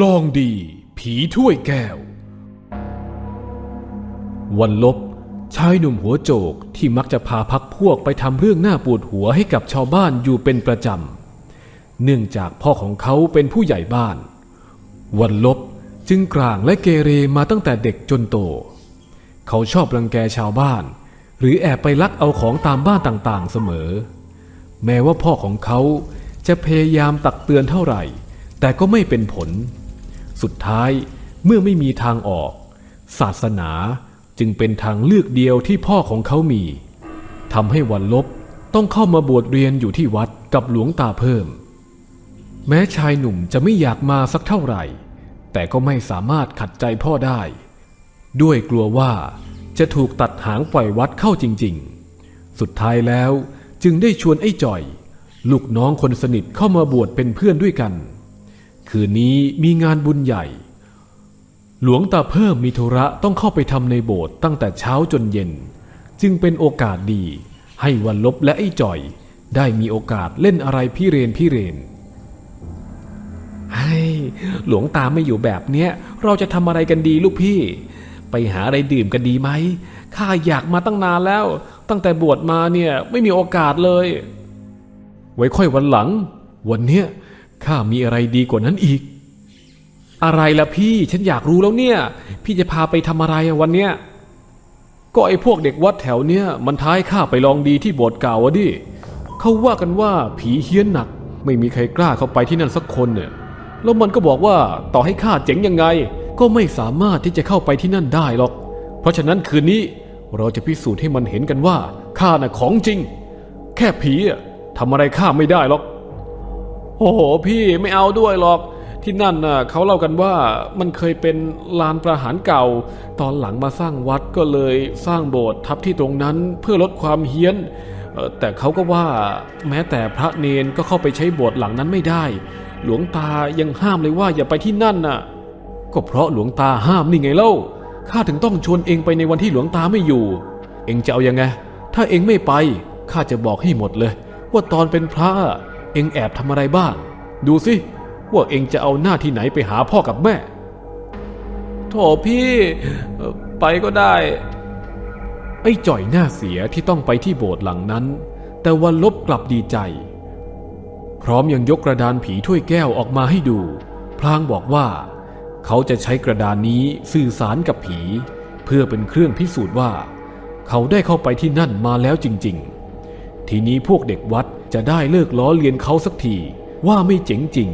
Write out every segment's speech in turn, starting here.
ลองดี ผีถ้วยแก้ว วันลบชายหนุ่มหัวโจกที่มักจะพาพักพวกไปทำเรื่องหน้าปวดหัวให้กับชาวบ้านอยู่เป็นประจำ เนื่องจากพ่อของเขาเป็นผู้ใหญ่บ้าน วันลบจึงกลางและเกเรมาตั้งแต่เด็กจนโต เขาชอบรังแกชาวบ้าน หรือแอบไปลักเอาของตามบ้านต่างๆเสมอ แม้ว่าพ่อของเขาจะพยายามตักเตือนเท่าไหร่ แต่ก็ไม่เป็นผล สุดท้ายเมื่อไม่มีทางออก ศาสนาจึงเป็นทางเลือกเดียวที่พ่อของเขามีทำให้วันลบต้องเข้ามาบวชเรียนอยู่ที่วัดกับหลวงตาเพิ่ม แม้ชายหนุ่มจะไม่อยากมาสักเท่าไหร่ แต่ก็ไม่สามารถขัดใจพ่อได้ ด้วยกลัวว่าจะถูกตัดหางปล่อยวัดเข้าจริง ๆ สุดท้ายแล้วจึงได้ชวนไอ้จ่อย ลูกน้องคนสนิทเข้ามาบวชเป็นเพื่อนด้วยกัน คืนนี้มีงานบุญใหญ่ หลวงตาเพิ่มมีธุระต้องเข้าไปทำในโบสถ์ตั้งแต่เช้าจนเย็น จึงเป็นโอกาสดี ให้วันลบและไอ้จ่อย ได้มีโอกาสเล่นอะไรพี่เรนพี่เรนเฮ้หลวงตาไม่อยู่แบบเนี้ย เราจะทำอะไรกันดีลูกพี่ ไปหาอะไรดื่มกันดีไหมข้าอยากมาตั้งนานแล้ว ตั้งแต่บวชมาเนี่ยไม่มีโอกาสเลย ไว้ค่อยวันหลัง วันเนี้ย ข้ามีอะไรดีกว่านั้นอีก อะไรล่ะพี่ฉันอยากรู้แล้วเนี่ย พี่จะพาไปทำอะไรวันเนี้ยก็ไอ้พวกเด็กวัดแถวเนี้ยมันท้ายข้าไปลองดีที่โบสถ์เก่าอะดิเขาว่ากันว่าผีเฮี้ยนหนัก ไม่มีใครกล้าเข้าไปที่นั่นสักคนเนี่ยแล้วมันก็บอกว่าต่อให้ข้าเจ๋งยังไง ก็ไม่สามารถที่จะเข้าไปที่นั่นได้หรอก เพราะฉะนั้นคืนนี้เราจะพิสูจน์ให้มันเห็นกันว่าข้าน่ะของจริง แค่ผีอะทำอะไรข้าไม่ได้หรอก โอ้โหพี่ไม่เอาด้วยหรอก ที่นั่นน่ะเขาเล่ากันว่ามันเคยเป็นลานประหารเก่า ตอนหลังมาสร้างวัดก็เลยสร้างโบสถ์ทับที่ตรงนั้นเพื่อลดความเฮี้ยน แต่เขาก็ว่าแม้แต่พระเนนก็เข้าไปใช้โบสถ์หลังนั้นไม่ได้ หลวงตายังห้ามเลยว่าอย่าไปที่นั่นน่ะ ก็เพราะหลวงตาห้ามนี่ไงเล่าข้าถึงต้องชวนเองไปในวันที่หลวงตาไม่อยู่ เองจะเอายังไง ถ้าเองไม่ไปข้าจะบอกให้หมดเลย ว่าตอนเป็นพระ เองแอบทำอะไรบ้าง ดูสิ ว่าเองจะเอาหน้าที่ไหนไปหาพ่อกับแม่ โถพี่เอ่อไปก็ได้ ไอ้จ่อยหน้าเสียที่ต้องไปที่โบสถ์หลังนั้น แต่วันลบกลับดีใจ พร้อมยังยกกระดานผีถ้วยแก้วออกมาให้ดู พลางบอกว่า เขาจะใช้กระดานนี้สื่อสารกับผี เพื่อเป็นเครื่องพิสูจน์ว่า เขาได้เข้าไปที่นั่นมาแล้วจริง ๆ ทีนี้พวกเด็กวัด จะได้เลิกล้อเลียนเขาสักทีว่าไม่เจ๋งจริง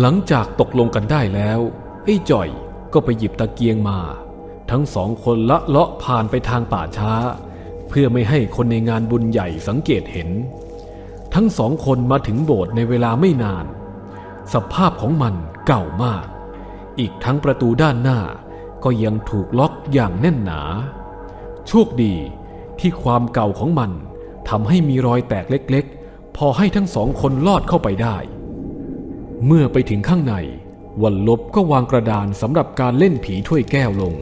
หลังจากตกลงกันได้แล้ว ไอ้จ่อยก็ไปหยิบตะเกียงมา ทั้งสองคนละเลาะผ่านไปทางป่าช้า เพื่อไม่ให้คนในงานบุญใหญ่สังเกตเห็น ทั้งสองคนมาถึงโบสถ์ในเวลาไม่นาน สภาพของมันเก่ามาก อีกทั้งประตูด้านหน้าก็ยังถูกล็อกอย่างแน่นหนา โชคดีที่ความเก่าของมัน ทำให้มีรอยแตกเล็กๆ พอให้ทั้งสองคนลอดเข้าไปได้ เมื่อไปถึงข้างใน วันลบก็วางกระดานสำหรับการเล่นผีถ้วยแก้วลง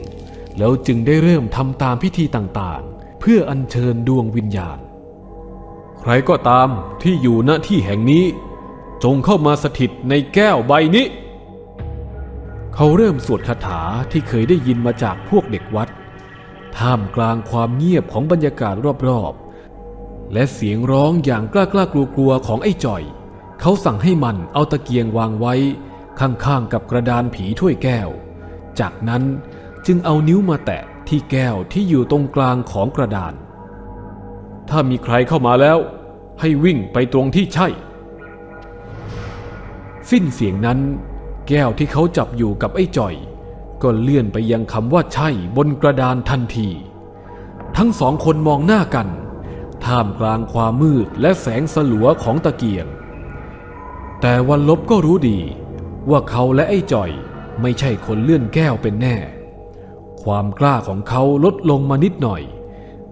แล้วจึงได้เริ่มทำตามพิธีต่างๆ เพื่ออัญเชิญดวงวิญญาณ ใครก็ตามที่อยู่ณที่แห่งนี้ จงเข้ามาสถิตในแก้วใบนี้ เขาเริ่มสวดคาถาที่เคยได้ยินมาจากพวกเด็กวัด ท่ามกลางความเงียบของบรรยากาศรอบๆ และเสียงร้องอย่างกล้ากล้ากลัวกลัวๆของไอ้จ่อย เขาสั่งให้มันเอาตะเกียงวางไว้ ข้างๆกับกระดานผีถ้วยแก้ว จากนั้นจึงเอานิ้วมาแตะที่แก้วที่อยู่ตรงกลางของกระดาน ถ้ามีใครเข้ามาแล้ว ให้วิ่งไปตรงที่ใช่ สิ้นเสียงนั้น แก้วที่เขาจับอยู่กับไอ้จ่อย ก็เลื่อนไปยังคำว่าใช่บนกระดานทันที ทั้งสองคนมองหน้ากัน ท่ามกลางความมืดและแสงสลัวของตะเกียง แต่วันลบก็รู้ดี ว่าเขาและไอ้จ่อยไม่ใช่คนเลื่อนแก้วเป็นแน่ ความกล้าของเขาลดลงมานิดหน่อย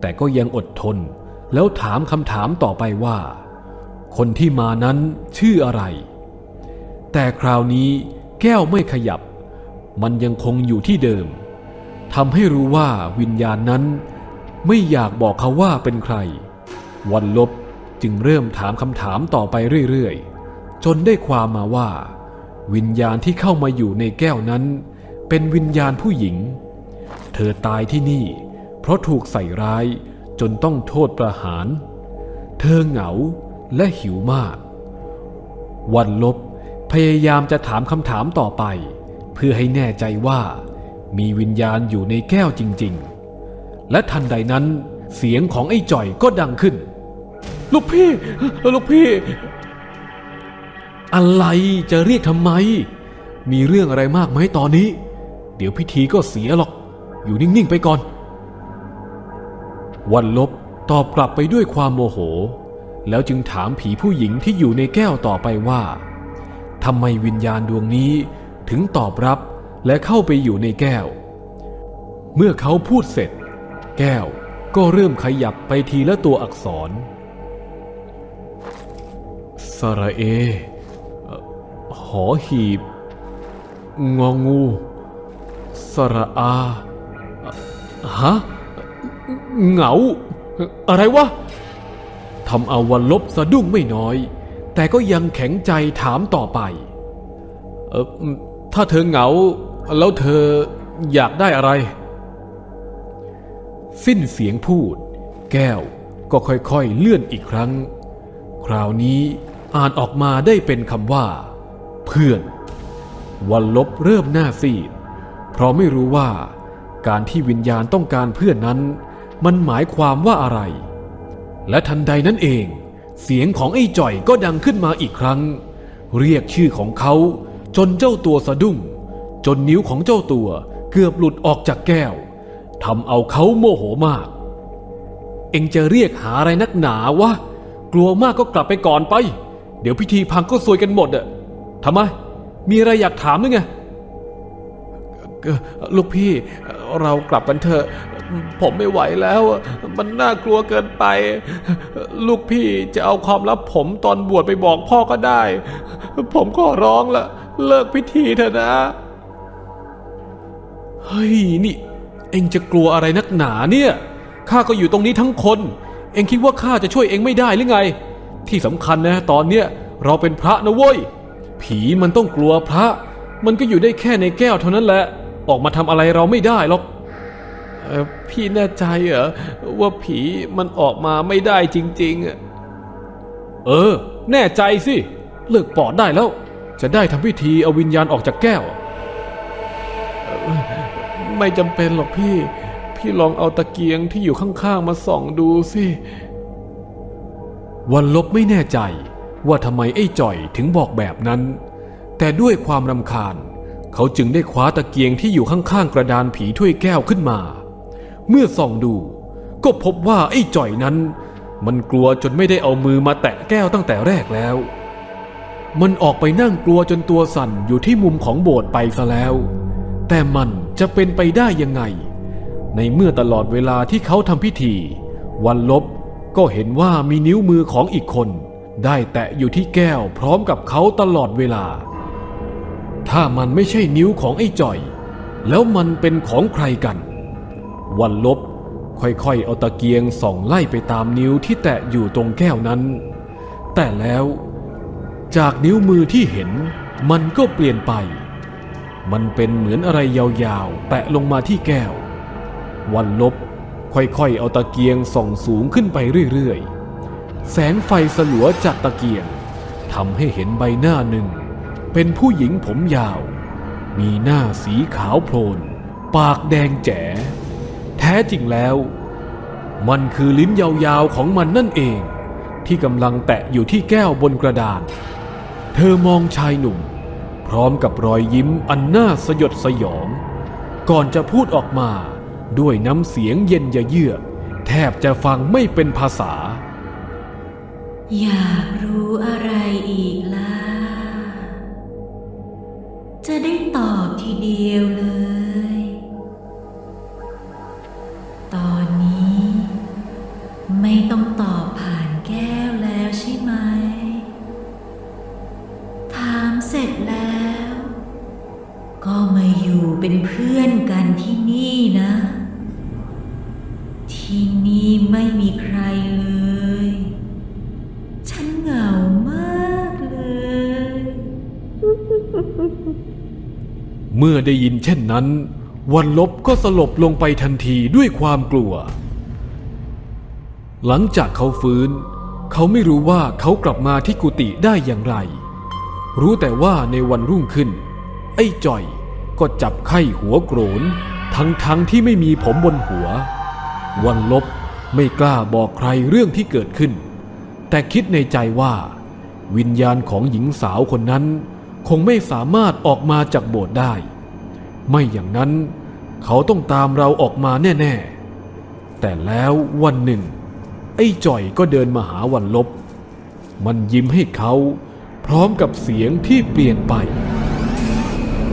แต่ก็ยังอดทนแล้วถามคำถามต่อไปว่า คนที่มานั้นชื่ออะไร แต่คราวนี้แก้วไม่ขยับ มันยังคงอยู่ที่เดิมทำให้รู้ว่าวิญญาณนั้นไม่อยากบอกเขาว่าเป็นใคร วันลบจึงเริ่มถามคำถามต่อไปเรื่อยๆ จนได้ความมาว่า วิญญาณที่เข้ามาอยู่ในแก้วนั้น เป็นวิญญาณผู้หญิง เธอตายที่นี่ เพราะถูกใส่ร้ายจนต้องโทษประหาร เธอเหงาและหิวมาก วันลบพยายามจะถามคำถามต่อไป เพื่อให้แน่ใจว่า มีวิญญาณอยู่ในแก้วจริง ๆ และทันใดนั้นเสียงของไอ้จ่อยก็ดังขึ้น ลูกพี่ ลูกพี่ อะไรจะเรียกทำไม มีเรื่องอะไรมากไหมตอนนี้ เดี๋ยวพิธีก็เสียหรอก อยู่นิ่ง ๆ ไปก่อน วันลบตอบกลับไปด้วยความโมโห แล้วจึงถามผีผู้หญิงที่อยู่ในแก้วต่อไปว่าทำไมวิญญาณดวงนี้ถึงตอบรับและเข้าไปอยู่ในแก้ว เมื่อเขาพูดเสร็จ แก้วก็เริ่มขยับไปทีละตัวอักษร สระเอห่อหอหีบ งองู สระอา ฮะ เหงา อะไรวะ ทำเอาวันลบสะดุ้งไม่น้อย แต่ก็ยังแข็งใจถามต่อไปเออถ้าเธอเหงา แล้วเธออยากได้อะไร สิ้นเสียงพูด แก้วก็ค่อยๆเลื่อนอีกครั้ง คราวนี้ อ่านออกมาได้เป็นคำว่า เพื่อน วันลบเริ่มหน้าซีด เพราะไม่รู้ว่า การที่วิญญาณต้องการเพื่อนนั้น มันหมายความว่าอะไร และทันใดนั้นเอง เสียงของไอ้จ่อยก็ดังขึ้นมาอีกครั้ง เรียกชื่อของเขา จนเจ้าตัวสะดุ้ง จนนิ้วของเจ้าตัวเกือบหลุดออกจากแก้วทำเอาเขาโมโหมาก เองจะเรียกหาอะไรนักหนาวะ กลัวมากก็กลับไปก่อนไป เดี๋ยวพิธีพังก็ซวยกันหมดอะทำไม มีอะไรอยากถามหรือไงลูกพี่เรากลับกันเถอะ ผมไม่ไหวแล้ว มันน่ากลัวเกินไป ลูกพี่จะเอาความลับผมตอนบวชไปบอกพ่อก็ได้ ผมขอร้องละเลิกพิธีเถอะนะ เฮ้ยนี่ เองจะกลัวอะไรนักหนาเนี่ยข้าก็อยู่ตรงนี้ทั้งคน เองคิดว่าข้าจะช่วยเองไม่ได้หรือไง ที่สำคัญนะตอนเนี้ยเราเป็นพระนะเว้ย ผีมันต้องกลัวพระ มันก็อยู่ได้แค่ในแก้วเท่านั้นแหละ ออกมาทำอะไรเราไม่ได้หรอกออพี่แน่ใจเหรอว่าผีมันออกมาไม่ได้จริงๆ เออ แน่ใจสิ เลิกปอดได้แล้ว จะได้ทำพิธีเอาวิญญาณออกจากแก้ว ไม่จำเป็นหรอกพี่ พี่ลองเอาตะเกียงที่อยู่ข้างๆมาส่องดูสิ วันลบไม่แน่ใจว่าทำไมไอ้จ่อยถึงบอกแบบนั้น แต่ด้วยความรำคาญ เขาจึงได้คว้าตะเกียงที่อยู่ข้างๆกระดานผีถ้วยแก้วขึ้นมา เมื่อส่องดู ก็พบว่าไอ้จ่อยนั้น มันกลัวจนไม่ได้เอามือมาแตะแก้วตั้งแต่แรกแล้ว มันออกไปนั่งกลัวจนตัวสั่นอยู่ที่มุมของโบสถ์ไปซะแล้ว แต่มันจะเป็นไปได้ยังไง ในเมื่อตลอดเวลาที่เขาทำพิธี วันลบ ก็เห็นว่ามีนิ้วมือของอีกคน ได้แตะอยู่ที่แก้วพร้อมกับเขาตลอดเวลา ถ้ามันไม่ใช่นิ้วของไอ้จ่อย แล้วมันเป็นของใครกัน วันลบค่อยๆเอาตะเกียงส่องไล่ไปตามนิ้วที่แตะอยู่ตรงแก้วนั้น แต่แล้วจากนิ้วมือที่เห็นมันก็เปลี่ยนไป มันเป็นเหมือนอะไรยาวๆ แตะลงมาที่แก้ว วันลบ ค่อยๆ เอาตะเกียงส่องสูงขึ้นไปเรื่อยๆ แสงไฟสลัวจากตะเกียงทำให้เห็นใบหน้าหนึ่ง เป็นผู้หญิงผมยาว มีหน้าสีขาวโพลน ปากแดงแจ๋ แท้จริงแล้ว มันคือลิ้นยาวๆของมันนั่นเอง ที่กำลังแตะอยู่ที่แก้วบนกระดาน เธอมองชายหนุ่ม พร้อมกับรอยยิ้มอันน่าสยดสยอง ก่อนจะพูดออกมา ด้วยน้ำเสียงเย็นยะเยือกแทบจะฟังไม่เป็นภาษา อยากรู้อะไรอีกล่ะ จะได้ตอบทีเดียวเลย ตอนนี้ ไม่ต้องตอบผ่านแก้วแล้วใช่ไหม ถามเสร็จแล้ว ก็มาอยู่เป็นเพื่อนกันที่นี่นะ ที่นี่ไม่มีใครเลย ฉันเหงามากเลย เมื่อได้ยินเช่นนั้น วันลบก็สลบลงไปทันทีด้วยความกลัว หลังจากเขาฟื้น เขาไม่รู้ว่าเขากลับมาที่กุฏิได้อย่างไร รู้แต่ว่าในวันรุ่งขึ้น ไอ้จ่อยก็จับไข้หัวโกรนทั้งทั้งที่ไม่มีผมบนหัว วันลบไม่กล้าบอกใครเรื่องที่เกิดขึ้น แต่คิดในใจว่า วิญญาณของหญิงสาวคนนั้น คงไม่สามารถออกมาจากโบสถ์ได้ ไม่อย่างนั้น เขาต้องตามเราออกมาแน่ๆ แต่แล้ววันหนึ่ง ไอ้จ่อยก็เดินมาหาวันลบ มันยิ้มให้เขาพร้อมกับเสียงที่เปลี่ยนไป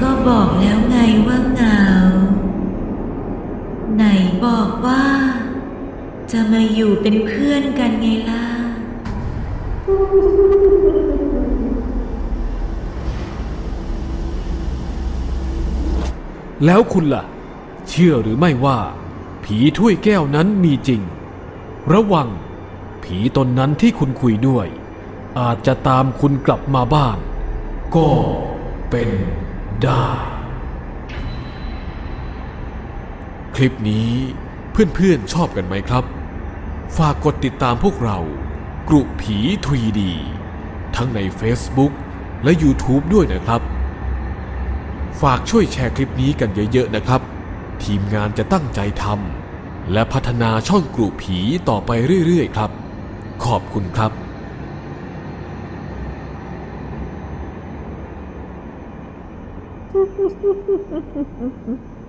ก็บอกแล้วไงว่าเหงา ไหนบอกว่า จะมาอยู่เป็นเพื่อนกันไงล่ะ แล้วคุณล่ะ เชื่อหรือไม่ว่า ผีถ้วยแก้วนั้นมีจริง ระวัง ผีตนนั้นที่คุณคุยด้วย อาจจะตามคุณกลับมาบ้าน ก็เป็นได้ คลิปนี้เพื่อนๆชอบกันไหมครับ ฝากกดติดตามพวกเรา กรุผี 3D ทั้งใน Facebook และ YouTube ด้วยนะครับ ฝากช่วยแชร์คลิปนี้กันเยอะๆนะครับ ทีมงานจะตั้งใจทำและพัฒนาช่องกรุผีต่อไปเรื่อยๆครับ ขอบคุณครับ Thank you.